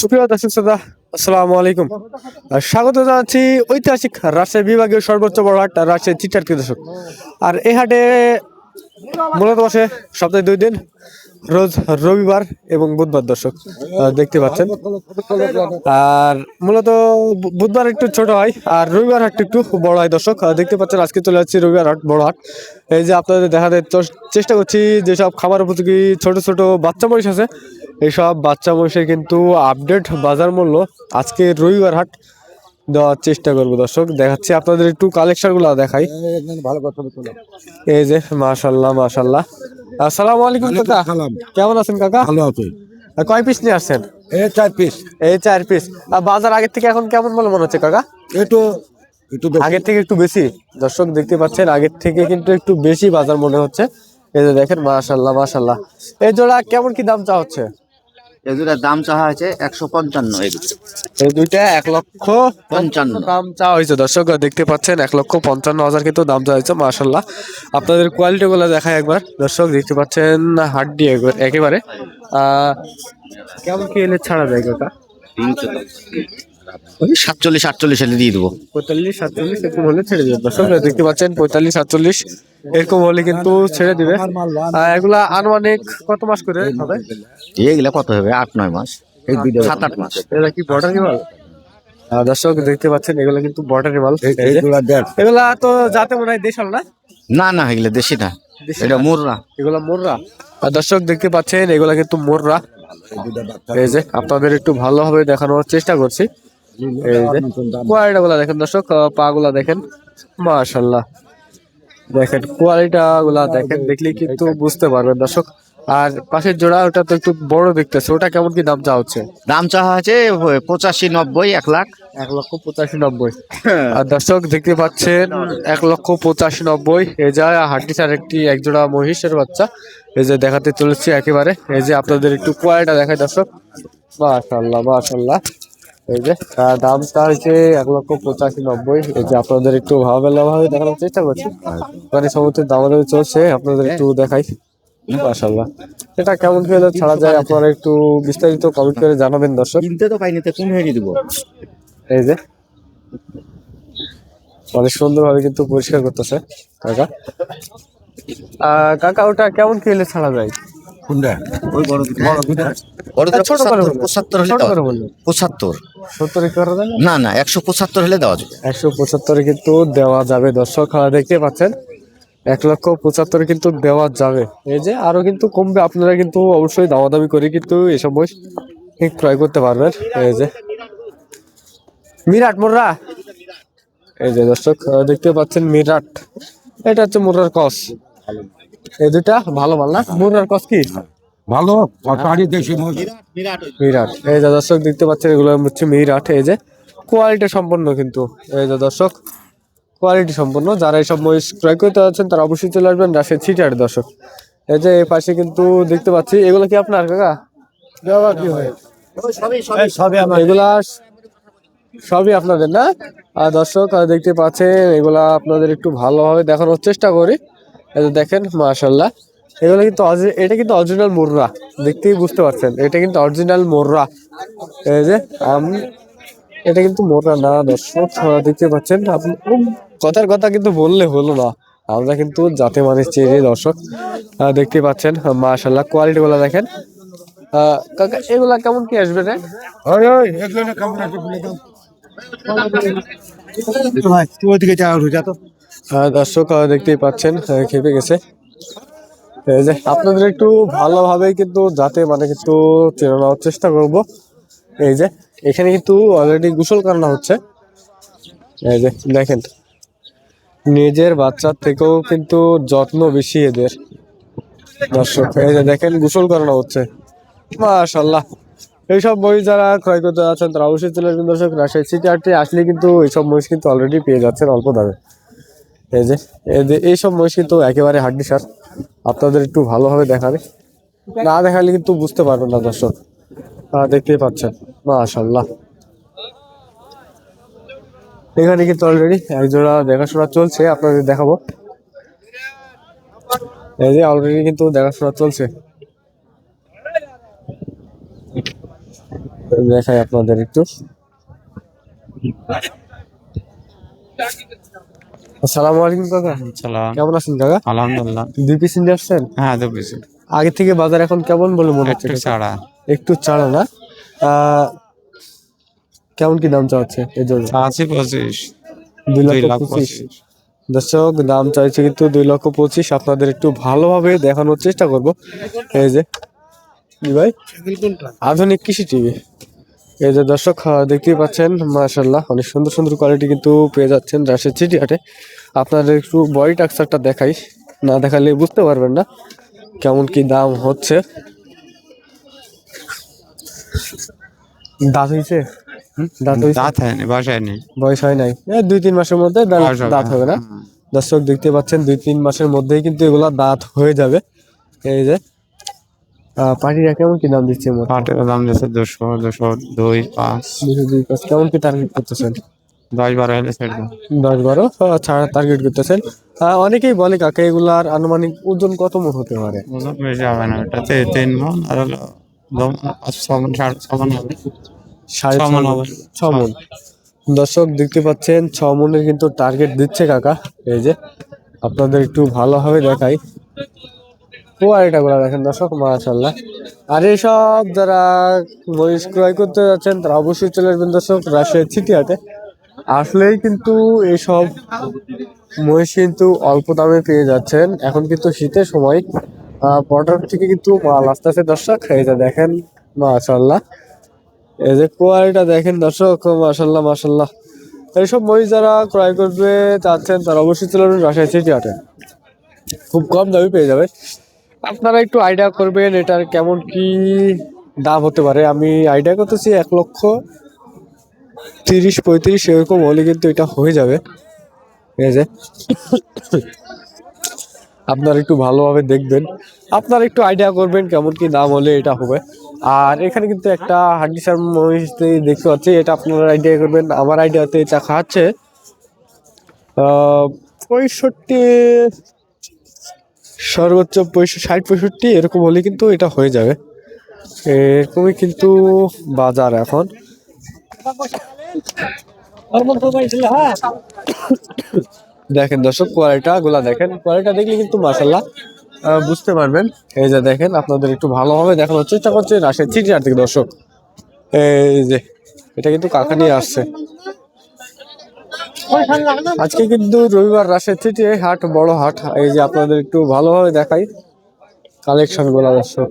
সুপ্রিয় দর্শক শ্রোতা, আসসালামু আলাইকুম। স্বাগত জানাচ্ছি ঐতিহাসিক রাজশাহী বিভাগীয় সর্বোচ্চ বড় হাট রাজশাহী চিটার দর্শক। আর এই হাটে মূলত বসে সপ্তাহে দুই দিন, রোজ রবিবার এবং বুধবার দর্শক দেখতে পাচ্ছেন। আর মূলত বুধবার একটু ছোট হয় আর রবিবার হাট একটু বড় হয় দর্শক দেখতে পাচ্ছেন আজকে চলে যাচ্ছি রবিবার হাট, বড় হাট। এই যে আপনাদের দেখা চেষ্টা করছি যেসব খাবার উপযোগী ছোট ছোট বাচ্চা মহিষ আছে এইসব বাচ্চা মহিষের কিন্তু আপডেট বাজার মূল্য আজকে রবিবার হাট দেওয়ার চেষ্টা করব দর্শক। দেখাচ্ছি আপনাদের একটু কালেকশন কালেকশনগুলো দেখাই। এই যে মাশাল্লাহ মাশাল্লাহ। আসসালামু আলাইকুম কাকা কেমন আছেন কাকা? ভালো আছে। কয় পিস নিয়ে আসছেন? এই চার পিস এই চার পিস আর বাজার আগের থেকে এখন কেমন বলে মনে হচ্ছে কাকা? একটু একটু। আগের থেকে একটু বেশি। দর্শক দেখতে পাচ্ছেন আগের থেকে কিন্তু একটু বেশি বাজার মনে হচ্ছে। এই যে দেখেন মাশাল্লাহ মাশাল্লাহ। এই জোড়া কেমন কি দাম চা হচ্ছে? এই দুটার দাম চাওয়া হয়েছে একশো পঞ্চান্ন এই দুটো এই দুইটা এক লক্ষ পঞ্চান্ন। দাম চাওয়া হয়েছে। দর্শক দেখতে পাচ্ছেন এক লক্ষ পঞ্চান্ন হাজার কিন্তু দাম চাওয়া হয়েছে মাশাল্লাহ আপনাদের কোয়ালিটি গুলো দেখায় একবার। দর্শক দেখতে পাচ্ছেন হাড্ডি একবার- একেবারে। আহ, কেমন কি এলে ছাড়া যায় কাকা ওই সাতচল্লিশ আটচল্লিশ হলে দিয়ে দেবো। পঁয়তাল্লিশ সাতচল্লিশ এরকম হলে ছেড়ে দেবে। দর্শক দেখতে পাচ্ছেন পঁয়তাল্লিশ সাতচল্লিশ এরকম হলে কিন্তু ছেড়ে দিবে। এগুলা আনুমানিক কত মাস করে হবে? এগুলা কত হবে? আট নয় মাস। এই সাত আট মাস। এগুলা কি বর্ডার দর্শক দেখতে পাচ্ছেন এগুলা কিন্তু বর্ডার মাল এগুলা তো যাতে মনে হয় দেশাল না? না না এগুলা দেশি না। এটা? মুররা। এগুলা মোররা। আর দর্শক দেখতে পাচ্ছেন এগুলা কিন্তু মোররা। এই যে আপনাদের একটু ভালোভাবে দেখানোর চেষ্টা করছি। কোয়ালিটা গুলা দেখেন দর্শক পা গুলা দেখেন। মাশাল্লাহ দেখেন কোয়ালিটা গুলা দেখেন দেখলে কিন্তু বুঝতে পারবেন দর্শক। আর পাশের জোড়া ওটা তো একটু বড় দেখতেছে ওটা কেমন কি দাম চা হচ্ছে? দাম আছে পঁচাশি নব্বই এক লাখ। এক লক্ষ পঁচাশি নব্বই। আর দর্শক দেখতে পাচ্ছেন এক লক্ষ পঁচাশি নব্বই। এই যা হাড্ডি ছাড় একটি একজোড়া মহিষের বাচ্চা। এই যে দেখাতে চলেছি একেবারে। এই যে আপনাদের একটু কোয়ালিটা দেখায় দর্শক। মাশাল্লাহ মাশাল্লাহ এই যে তার দামটা হচ্ছে এক লক্ষ পঁচাশি নব্বই। এই যে আপনাদের একটু ভাবে ভাবে দেখানোর চেষ্টা করছি। মানে সমস্ত দামাদামি চলছে আপনাদের একটু দেখাই। মাশাল্লাহ এটা কেমন হলে ছাড়া যায় আপনারা একটু বিস্তারিত কমেন্ট করে জানাবেন দর্শক। কিনতে তো পাইনি তো কোন হয়ে দেবো এই যে অনেক সুন্দরভাবে কিন্তু পরিষ্কার করতেছে কাকা। আহ, কাকা ওটা কেমন খেলে ছাড়া যায়? কোনটা? ওই বড় বড় বড় ছোট করে বলবেন। পঁচাত্তর। দেওয়া যাবে। না না একশো পঁচাত্তর হলে দেওয়া যাবে। একশো পঁচাত্তরে কিন্তু দেওয়া যাবে। দর্শক দেখতে পাচ্ছেন এক লক্ষ পঁচাত্তরে কিন্তু দেওয়া যাবে। এই যে আরও কিন্তু কমবে আপনারা কিন্তু অবশ্যই দামাদামি করে কিন্তু এসব বই ক্রয় করতে পারবেন। এই যে মিরাট মোর্রা। এই যে দর্শক দেখতে পাচ্ছেন মিরাট। এটা হচ্ছে মোর্রার কস। এই দুটা ভালো মাল না? মোর্রার কস কি? ভালো পাহাড়ি দেশি মহিষ মিরাট এই যে দর্শক দেখতে পাচ্ছেন এগুলো হচ্ছে মিরাট। এই যে কোয়ালিটি সম্পন্ন কিন্তু। এই যে দর্শক কোয়ালিটি সম্পন্ন। যারা এইসব মহিষ ক্রয় করতে যাচ্ছেন তারা অবশ্যই চলে আসবেন রাশের ছিটার দর্শক। এই যে এই পাশে কিন্তু দেখতে পাচ্ছি এগুলো কি আপনার কাকা? কি হয়? সবই এগুলা সবই আপনাদের না? আর দর্শক দেখতে পাচ্ছেন এগুলা আপনাদের একটু ভালোভাবে দেখানোর চেষ্টা করি। এই যে দেখেন মাশাল্লাহ এগুলো কিন্তু এটা কিন্তু অরিজিনাল মোররা। দেখতেই বুঝতে পারছেন। এটা কিন্তু অরিজিনাল মোররা। এই যে আমি এটা কিন্তু মোররা না দর্শক দেখতে পাচ্ছেন। আপনি কথার কথা কিন্তু বললে হলো না। আমরা কিন্তু যাতে মানে চেয়ে দর্শক। দেখতে পাচ্ছেন মাশাল্লাহ কোয়ালিটি গুলা দেখেন কাকা এগুলা কেমন কি আসবে রে? দর্শক দেখতেই পাচ্ছেন খেপে গেছে। এই যে, আপনাদের একটু ভালোভাবে কিন্তু যাতে মানে কিন্তু চেনে নেওয়ার চেষ্টা করব। এই যে, এখানে কিন্তু অলরেডি গোসল করানো হচ্ছে। এই যে, দেখেন, নিজের বাচ্চার থেকেও কিন্তু যত্ন বেশি এদের। দর্শক, এই যে দেখেন, গোসল করানো হচ্ছে। মাশাল্লাহ এইসব বই যারা ক্রয় করতে যাচ্ছেন, তারা অবশ্যই চলে আসবেন দর্শক। রাজশাহী সিটি আসলে কিন্তু এইসব মহিষ কিন্তু অলরেডি পেয়ে যাচ্ছেন অল্প দামে। এই যে এই যে, এইসব মহিষ কিন্তু একেবারে হাড্ডি সার আপনাদের একটু ভালোভাবে দেখাবে। না দেখালে কিন্তু বুঝতে পারবেন না দর্শক। দেখতেই পাচ্ছেন। মাশাল্লাহ এখানে কিন্তু অলরেডি একজোড়া দেখাশোনা চলছে, আপনাদের দেখাবো। এই যে অলরেডি কিন্তু দেখাশোনা চলছে। দেখাই আপনাদের একটু। আসসালামু আলাইকুম কাকা। সালাম কেমন আছেন কাকা? আলহামদুলিল্লাহ। দুই পিস নিয়ে আসছেন? হ্যাঁ তো বেশি আগে থেকে বাজার এখন কেমন বলে মনে হচ্ছে একটু? ছাড়া। একটু চাড়া না? কেমন কি দাম চাচ্ছে এই জন্য? আশি পঁচিশ। দুই দুই লক্ষ লাখ পঁচিশ। দর্শক দাম চাইছে কিন্তু দুই লক্ষ পঁচিশ। আপনাদের একটু ভালোভাবে দেখানোর চেষ্টা করব। এই যে কি ভাই। আধুনিক কৃষি টিভি। এই যে দর্শক দেখতেই পাচ্ছেন মাশাল্লাহ অনেক সুন্দর সুন্দর কোয়ালিটি কিন্তু পেয়ে যাচ্ছেন রাশের চিটি হাটে আপনাদের একটু বডি টাক্সারটা দেখাই না দেখালে বুঝতে পারবেন না কেমন কি দাম হচ্ছে। দাঁত হয়েছে? দাঁত হয়নি বয়স হয় নাই। এই দুই তিন মাসের মধ্যে দাঁত- হবে, না। দর্শক দেখতে পাচ্ছেন দুই তিন মাসের মধ্যেই কিন্তু এগুলা দাঁত হয়ে যাবে। এই যে পাটিরা কেমন কি দাম দিচ্ছে পাটের দাম দিচ্ছে দুশো দুশো দুই পাঁচ। দুশো দুই পাঁচ। কেমন কি টার্গেট করতেছেন? দশ বারো হলে ছেড়ে দেবো। দশ বারো ছাড়া টার্গেট করতেছেন? অনেকেই বলে কাকা এগুলার আনুমানিক ওজন কত মন হতে পারে? ওজন বেশি হবে না এটাতে তিন মন আর হলো মন সাড়ে মন হবে। সাড়ে। হবে। মন। দর্শক দেখতে পাচ্ছেন ছ মনের কিন্তু টার্গেট দিচ্ছে কাকা। এই যে আপনাদের একটু ভালোভাবে দেখাই। কোয়ালিটা গুলা দেখেন দর্শক মাশাল্লাহ আর এইসব যারা মহিষ ক্রয় করতে যাচ্ছেন, তারা অবশ্যই চলে আসবেন দর্শক রাজশাহী ছিটিয়াতে আসলেই কিন্তু এইসব মহিষ কিন্তু অল্প দামে পেয়ে যাচ্ছেন। এখন কিন্তু শীতের সময় পটার থেকে কিন্তু মাল আস্তে আস্তে দর্শক যে দেখেন মাশাল্লাহ এই যে কোয়ালিটা দেখেন দর্শক মাশাল্লাহ মাশাল্লাহ এইসব মহিষ যারা ক্রয় করবে চাচ্ছেন তারা অবশ্যই চলে আসবেন রাজশাহী ছিটিয়াতে খুব কম দামে পেয়ে যাবে আপনারা একটু আইডিয়া করবেন এটার কেমন কি দাম হতে পারে। আমি আইডিয়া করতেছি এক লক্ষ তিরিশ পঁয়ত্রিশ, এরকম হলে কিন্তু এটা হয়ে যাবে। ঠিক আছে আপনারা একটু ভালোভাবে দেখবেন। আপনারা একটু আইডিয়া করবেন কেমন কি দাম হলে এটা হবে। আর এখানে কিন্তু একটা হাড্ডিসার মহিষ দেখতে পাচ্ছি, এটা আপনারা আইডিয়া করবেন। আমার আইডিয়াতে এটা খাচ্ছে পঁয়ষট্টি সর্বোচ্চ ষাট পঁয়ষট্টি, এরকম হলে কিন্তু এটা হয়ে যাবে। এরকমই কিন্তু বাজার এখন। দেখেন দর্শক কোয়ালিটা গুলা দেখেন। কোয়ালিটা দেখলে কিন্তু মাসাল্লাহ বুঝতে পারবেন। এই যে দেখেন, আপনাদের একটু ভালোভাবে দেখানোর চেষ্টা করছে রাশের চিটিয়ার থেকে, দর্শক। এই যে, এটা কিন্তু কাকা নিয়ে আসছে। আজকে কিন্তু রবিবার রাশের থেকে হাট, বড় হাট এই যে আপনাদের একটু ভালোভাবে দেখাই কালেকশনগুলা, দর্শক।